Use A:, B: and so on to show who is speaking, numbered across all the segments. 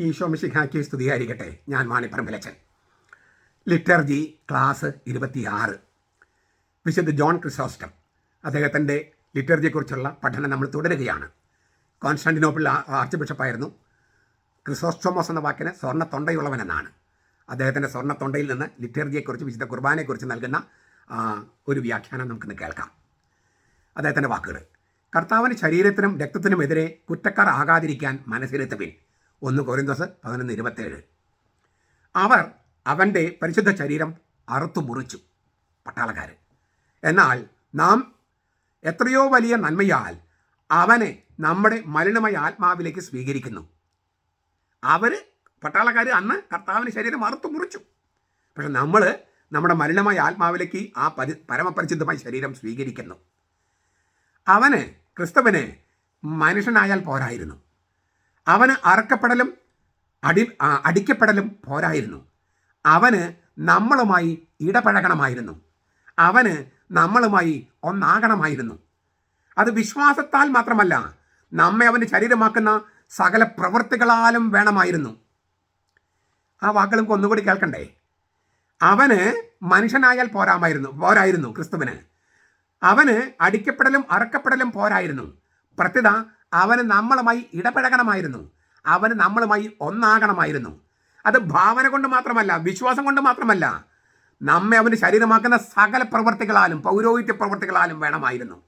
A: ഈശോ മിശിഹാക്കി സ്തുതിയായിരിക്കട്ടെ. ഞാൻ മാണിപ്പറമ്പിലച്ചൻ. Liturgy class ഇരുപത്തിയാറ്. വിശുദ്ധ ജോൺ ക്രിസോസ്റ്റം. അദ്ദേഹത്തിന്റെ ലിറ്റർജിയെക്കുറിച്ചുള്ള പഠനം നമ്മൾ തുടരുകയാണ്. Constantinople arch ബിഷപ്പായിരുന്നു. ക്രിസോസ്റ്റോമോസ് എന്ന വാക്കിന് സ്വർണ തൊണ്ടയുള്ളവൻ എന്നാണ് അദ്ദേഹത്തിന്റെ സ്വർണ തൊണ്ടയിൽ നിന്ന് ലിറ്റർജിയെക്കുറിച്ച് വിശുദ്ധ കുർബാനയെക്കുറിച്ച് നൽകുന്ന ഒരു വ്യാഖ്യാനം നമുക്കിന്ന് കേൾക്കാം. അദ്ദേഹത്തിന്റെ വാക്കുകൾ. കർത്താവിന് ശരീരത്തിനും രക്തത്തിനുമെതിരെ കുറ്റക്കാർ ആകാതിരിക്കാൻ മനസ്സിലെത്തുവിൻ. ഒന്ന് കൊറിന്തോസ് പതിനൊന്ന് ഇരുപത്തേഴ്. അവർ അവന്റെ പരിശുദ്ധ ശരീരം അറുത്തു മുറിച്ചു പട്ടാളക്കാർ എന്നാൽ നാം എത്രയോ വലിയ നന്മയാൽ അവനെ നമ്മുടെ മലിനമായ ആത്മാവിലേക്ക് സ്വീകരിക്കുന്നു. അവർ പട്ടാളക്കാർ അന്ന് കർത്താവിന് ശരീരം അറുത്തു മുറിച്ചു. പക്ഷെ നമ്മൾ നമ്മുടെ മലിനമായ ആത്മാവിലേക്ക് ആ പരി പരമപരിശുദ്ധമായ ശരീരം സ്വീകരിക്കുന്നു. അവന് ക്രിസ്തുവിന് മനുഷ്യനായാൽ പോരായിരുന്നു. അവന് അറക്കപ്പെടലും അടി അടിക്കപ്പെടലും പോരായിരുന്നു. അവന് നമ്മളുമായി ഇടപഴകണമായിരുന്നു. അവന് നമ്മളുമായി ഒന്നാകണമായിരുന്നു. അത് വിശ്വാസത്താൽ മാത്രമല്ല നമ്മെ അവന്റെ ശരീരമാക്കുന്ന സകല പ്രവൃത്തികളാലും വേണമായിരുന്നു. ആ നമുക്ക് ഒന്നുകൂടി കേൾക്കണ്ടേ? അവന് മനുഷ്യനായാൽ പോരാമായിരുന്നു പോരായിരുന്നു ക്രിസ്തുവിന്. അവന് അടിക്കപ്പെടലും അറക്കപ്പെടലും പോരായിരുന്നു. പ്രത്യുത അവന് നമ്മളുമായി ഇടപഴകണമായിരുന്നു. അവന് നമ്മളുമായി ഒന്നാകണമായിരുന്നു. അത് ഭാവന കൊണ്ട് മാത്രമല്ല വിശ്വാസം കൊണ്ട് മാത്രമല്ല നമ്മെ അവന് ശരീരമാക്കുന്ന സകല പ്രവർത്തികളാലും പൗരോഹിത്യ പ്രവർത്തികളാലും വേണമായിരുന്നു.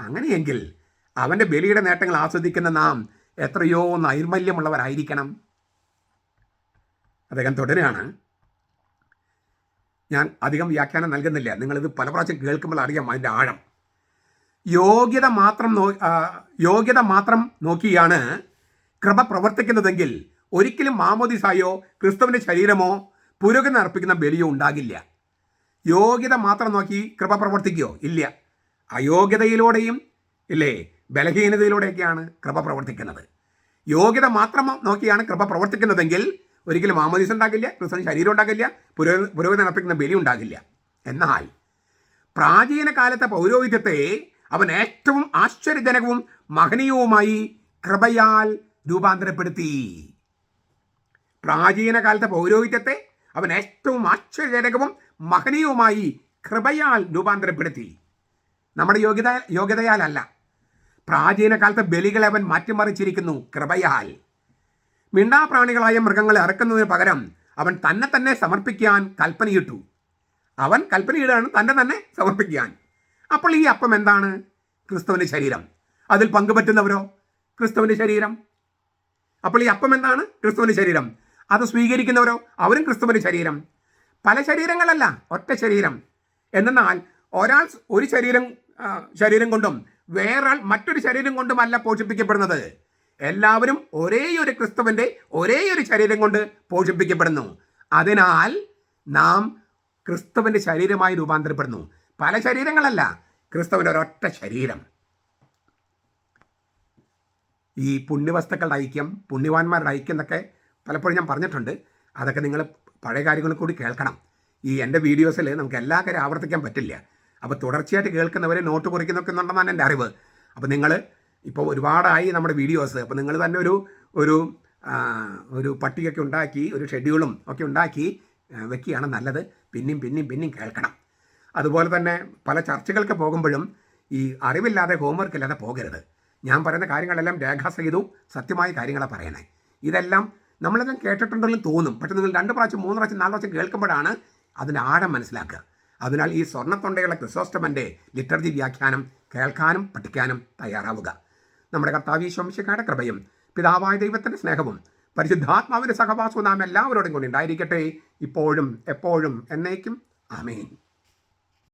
A: അങ്ങനെയെങ്കിൽ അവന്റെ ബലിയുടെ നേട്ടങ്ങൾ ആസ്വദിക്കുന്ന നാം എത്രയോ നൈർമല്യമുള്ളവരായിരിക്കണം. അദ്ദേഹം തുടരുകയാണ്. ഞാൻ അധികം വ്യാഖ്യാനം നൽകുന്നില്ല. നിങ്ങളിത് പല പ്രാവശ്യം കേൾക്കുമ്പോൾ അറിയാം അതിന്റെ ആഴം. യോഗ്യത മാത്രം യോഗ്യത മാത്രം നോക്കിയാണ് കൃപ പ്രവർത്തിക്കുന്നതെങ്കിൽ ഒരിക്കലും മാമോദിസായോ ക്രിസ്തുവിന്റെ ശരീരമോ പുരോഗതി അർപ്പിക്കുന്ന ബലിയോ ഉണ്ടാകില്ല. യോഗ്യത മാത്രം നോക്കി കൃപ പ്രവർത്തിക്കുകയോ ഇല്ല. അയോഗ്യതയിലൂടെയും ഇല്ലേ ബലഹീനതയിലൂടെയൊക്കെയാണ് കൃപ പ്രവർത്തിക്കുന്നത്. യോഗ്യത മാത്രം നോക്കിയാണ് കൃപ പ്രവർത്തിക്കുന്നതെങ്കിൽ ഒരിക്കലും മാമോദീസ് ഉണ്ടാകില്ല ക്രിസ്തുവിന് ശരീരം ഉണ്ടാകില്ല പുരോ പുരോഗതി നടപ്പിക്കുന്ന ബലി ഉണ്ടാകില്ല. എന്നാൽ പ്രാചീന കാലത്തെ പൗരോഹിത്യത്തെ അവൻ ഏറ്റവും ആശ്ചര്യജനകവും മഹനീയവുമായി കൃപയാൽ രൂപാന്തരപ്പെടുത്തി. പ്രാചീന കാലത്തെ പൗരോഹിത്യത്തെ അവൻ ഏറ്റവും ആശ്ചര്യജനകവും മഹനീയവുമായി കൃപയാൽ രൂപാന്തരപ്പെടുത്തി. നമ്മുടെ യോഗ്യത യോഗ്യതയാലല്ല. പ്രാചീന കാലത്തെ ബലികളെ അവൻ മാറ്റിമറിച്ചിരിക്കുന്നു കൃപയാൽ. മിണ്ടാപ്രാണികളായ മൃഗങ്ങളെ അറക്കുന്നതിന് പകരം അവൻ തന്നെ തന്നെ സമർപ്പിക്കാൻ കൽപ്പനയിട്ടു. അവൻ കൽപ്പനയിടാണ് തന്നെ തന്നെ സമർപ്പിക്കാൻ. അപ്പോൾ ഈ അപ്പം എന്താണ്? ക്രിസ്തുവിന്റെ ശരീരം. അതിൽ പങ്കുപറ്റുന്നവരോ? ക്രിസ്തുവിന്റെ ശരീരം. അപ്പോൾ ഈ അപ്പം എന്താണ്? ക്രിസ്തുവിന്റെ ശരീരം. അത് സ്വീകരിക്കുന്നവരോ? അവരും ക്രിസ്തുവിന്റെ ശരീരം. പല ശരീരങ്ങളല്ല ഒറ്റ ശരീരം. എന്നാൽ ഒരാൾ ഒരു ശരീരം ശരീരം കൊണ്ടും വേറൊരാൾ മറ്റൊരു ശരീരം കൊണ്ടുമല്ല പോഷിപ്പിക്കപ്പെടുന്നത്. എല്ലാവരും ഒരേ ഒരു ക്രിസ്തുവിന്റെ ഒരേ ഒരു ശരീരം കൊണ്ട് പോഷിപ്പിക്കപ്പെടുന്നു. അതിനാൽ നാം ക്രിസ്തുവിന്റെ ശരീരമായി രൂപാന്തരപ്പെടുന്നു. പല ശരീരങ്ങളല്ല. ക്രിസ്തുവിന്റെ ഒരൊറ്റ ശരീരം. ഈ പുണ്യവസ്തുക്കളുടെ ഐക്യം പുണ്യവാന്മാരുടെ ഐക്യം എന്നൊക്കെ പലപ്പോഴും ഞാൻ പറഞ്ഞിട്ടുണ്ട്. അതൊക്കെ നിങ്ങൾ പഴയ കാര്യങ്ങൾ കൂടി കേൾക്കണം. ഈ എന്റെ വീഡിയോസിൽ നമുക്ക് എല്ലാ കാര്യം ആവർത്തിക്കാൻ പറ്റില്ല. അപ്പോൾ തുടർച്ചയായിട്ട് കേൾക്കുന്നവരെ നോട്ട് കുറിക്കുന്നൊക്കെ എന്നുണ്ടെന്നാണ് എന്റെ അറിവ്. അപ്പോൾ നിങ്ങൾ ഇപ്പോൾ ഒരുപാടായി നമ്മുടെ വീഡിയോസ്. അപ്പോൾ നിങ്ങൾ തന്നെ ഒരു ഒരു ഒരു പട്ടികയൊക്കെ ഉണ്ടാക്കി ഒരു ഷെഡ്യൂളും ഒക്കെ ഉണ്ടാക്കി വെക്കുകയാണ് നല്ലത്. പിന്നെയും പിന്നെയും പിന്നെയും കേൾക്കണം. അതുപോലെ തന്നെ പല ചർച്ചകൾക്ക് പോകുമ്പോഴും ഈ അറിവില്ലാതെ ഹോംവർക്ക് ഇല്ലാതെ പോകരുത്. ഞാൻ പറയുന്ന കാര്യങ്ങളെല്ലാം രേഖാസഹിതവും സത്യമായ കാര്യങ്ങളാണ് പറയണേ. ഇതെല്ലാം നമ്മളെല്ലാം കേട്ടിട്ടുണ്ടെങ്കിലും തോന്നും. പക്ഷെ നിങ്ങൾ രണ്ട് പ്രാവശ്യം മൂന്ന് പ്രാവശ്യം നാല് പ്രാവശ്യം കേൾക്കുമ്പോഴാണ് അതിന്റെ ആഴം മനസ്സിലാക്കുക. അതിനാൽ ഈ സ്വർണത്തൊണ്ടയുള്ള ക്രിസോസ്റ്റമന്റെ ലിറ്റർജി വ്യാഖ്യാനം കേൾക്കാനും പഠിക്കാനും തയ്യാറാവുക. നമ്മുടെ കർത്താവ് ശംശിക്കാരുടെ കൃപയും പിതാവായ ദൈവത്തിന്റെ സ്നേഹവും പരിശുദ്ധാത്മാവിന്റെ സഹവാസവും നാം എല്ലാവരോടും കൂടി ഉണ്ടായിരിക്കട്ടെ. ഇപ്പോഴും എപ്പോഴും എന്നേക്കും. ആമേൻ.